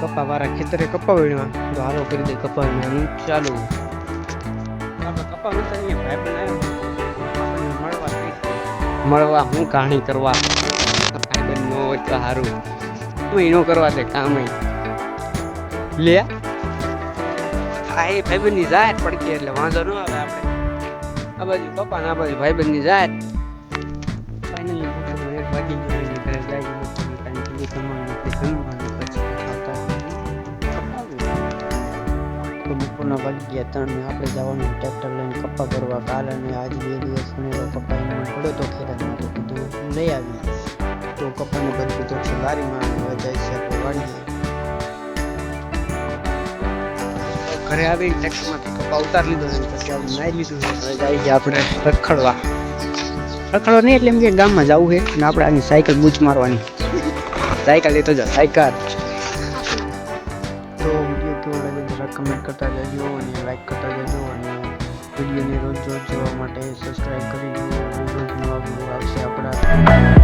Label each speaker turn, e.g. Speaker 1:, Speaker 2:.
Speaker 1: કપા વાળા ખેતરે કપા વીણવા તો હાલો કરી દે કપા વીણવાનું ચાલુ. કપા મળવા હું કહાણી કરવા? ભાઈ બન ન હોય તો સારું મહિનો કરવા દે કામ. લે. હા એ ભાઈબંધની જાહેર પડકે એટલે વાંધો ન આવે આપણે. આ બાજુ પપ્પા ના આ બાજુ ભાઈબંધની જાહેર ફાઇનલી એની ઘરે જાય બપોરના વાગી ગયા ત્રણ ને આપણે જવાનું ટ્રેક્ટર લઈને કપ્પા કરવા કાલ અને આજ બે દિવસ મને કપ્પા એનો પડ્યો તો ખેતરમાં તો કીધું લઈ આવી. તો કપ્પાને બધું તો છે લારીમાં હવે જાય છે, આપણે વાળીએ. ઘરે આવી ટ્રેક્ટરમાંથી કપા ઉતાર લીધો અને પછી આવું નાઈ લીધું. છે હવે જાય છે આપણે રખડવા. રખડવા નહીં એટલે એમ કે ગામમાં જવું છે ને આપણે આની સાયકલ બૂચ મારવાની. સાયકલ લેતો જા સાયકલ. જરા કરતા જજો અને લાઈક કરતા જજો અને વિડીયોને રોજ રોજ જોવા માટે સબસ્ક્રાઈબ કરી દો રોજ રોજ નવા વીડિયો આવશે આપણા.